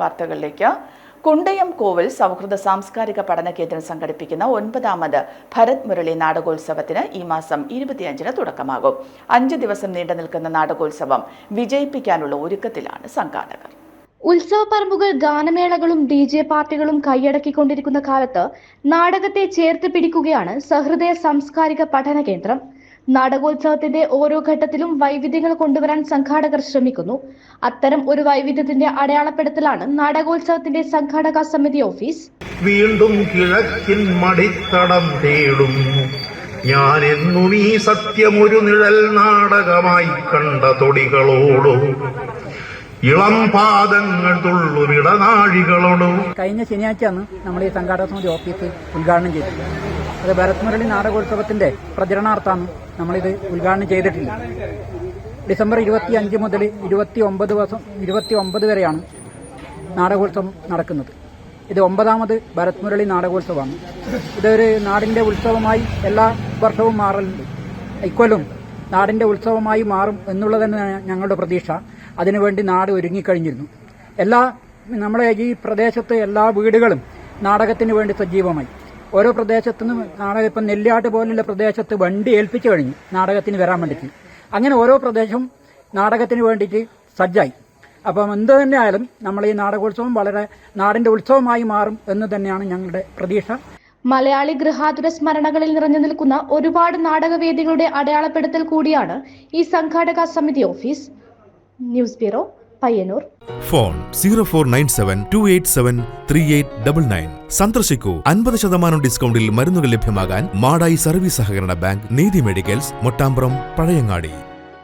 വാർത്തകളിലേക്ക്. കുണ്ടയം കോവിൽ സൗഹൃദ സാംസ്കാരിക പഠന കേന്ദ്രം സംഘടിപ്പിക്കുന്ന ഒൻപതാമത് ഭരത് മുരളി നാടകോത്സവത്തിന് ഈ മാസം ഇരുപത്തിയഞ്ചിന് തുടക്കമാകും. അഞ്ച് ദിവസം നീണ്ടു നിൽക്കുന്ന നാടകോത്സവം വിജയിപ്പിക്കാനുള്ള ഒരുക്കത്തിലാണ് സംഘാടകർ. ഉത്സവപ്പറമ്പുകൾ ഗാനമേളകളും ഡി ജെ പാർട്ടികളും കൈയടക്കിക്കൊണ്ടിരിക്കുന്ന കാലത്ത് നാടകത്തെ ചേർത്ത് പിടിക്കുകയാണ് സഹൃദയ സാംസ്കാരിക പഠന കേന്ദ്രം. നാടകോത്സവത്തിന്റെ ഓരോ ഘട്ടത്തിലും വൈവിധ്യങ്ങൾ കൊണ്ടുവരാൻ സംഘാടകർ ശ്രമിക്കുന്നു. അത്തരം ഒരു വൈവിധ്യത്തിന്റെ അടയാളപ്പെടുത്തലാണ് നാടകോത്സവത്തിന്റെ സംഘാടക സമിതി ഓഫീസ്. വീണ്ടും കിഴക്കിൻ മടിത്തടം തേടും. ഞാൻ എന്നും ഈ സത്യമൊരു നിഴൽ നാടകമായി കണ്ട തൊടികളോടോ ഇളം പാദങ്ങൾ തുള്ളും ഇടനാഴികളോടോ കഴിഞ്ഞ ശനിയാഴ്ചയാണ് നമ്മൾ ഈ സംഘാടക സമിതി ഓഫീസ് ഉദ്ഘാടനം ചെയ്തത്. അത് ഭരത് മുരളി നാടകോത്സവത്തിന്റെ പ്രചരണാർത്ഥാണ് നമ്മളിത് ഉദ്ഘാടനം ചെയ്തിട്ടില്ല ഡിസംബർ ഇരുപത്തി അഞ്ച് മുതൽ ഇരുപത്തി ഒമ്പത് ദിവസം ഇരുപത്തി ഒമ്പത് വരെയാണ് നാടകോത്സവം നടക്കുന്നത്. ഇത് ഒമ്പതാമത് ഭരത് മുരളി നാടകോത്സവമാണ്. ഇതൊരു നാടിന്റെ ഉത്സവമായി എല്ലാ വർഷവും മാറലുണ്ട്. ഇക്കൊല്ലും നാടിന്റെ ഉത്സവമായി മാറും എന്നുള്ളത് തന്നെയാണ് ഞങ്ങളുടെ പ്രതീക്ഷ. അതിനുവേണ്ടി നാട് ഒരുങ്ങിക്കഴിഞ്ഞിരുന്നു. എല്ലാ നമ്മുടെ ഈ പ്രദേശത്ത് എല്ലാ വീടുകളും നാടകത്തിന് വേണ്ടി സജീവമായി. ഓരോ പ്രദേശത്തു നിന്നും നാടകം ഇപ്പം നെല്ലിയാട്ട് പോലുള്ള പ്രദേശത്ത് വണ്ടി ഏൽപ്പിച്ചു കഴിഞ്ഞു നാടകത്തിന് വരാൻ വേണ്ടിയിട്ട്. അങ്ങനെ ഓരോ പ്രദേശവും നാടകത്തിന് വേണ്ടിയിട്ട് സജ്ജായി. അപ്പം എന്ത് തന്നെയായാലും നമ്മൾ ഈ നാടകോത്സവം വളരെ നാടിന്റെ ഉത്സവമായി മാറും എന്ന് തന്നെയാണ് ഞങ്ങളുടെ പ്രതീക്ഷ. മലയാളി ഗൃഹാതുര സ്മരണകളിൽ നിറഞ്ഞു നിൽക്കുന്ന ഒരുപാട് നാടകവേദികളുടെ അടയാളപ്പെടുത്തൽ കൂടിയാണ് ഈ സംഘാടക സമിതി office. News bureau Payyanur. Phone zero four nine seven two eight seven three eight double nine. സന്ദർശിക്കൂ. അൻപത് ശതമാനം ഡിസ്കൗണ്ടിൽ മരുന്നുകൾ ലഭ്യമാകാൻ മാടായി സർവീസ് സഹകരണ ബാങ്ക് നീതി മെഡിക്കൽസ് മൊട്ടാമ്പ്രം പഴയങ്ങാടി.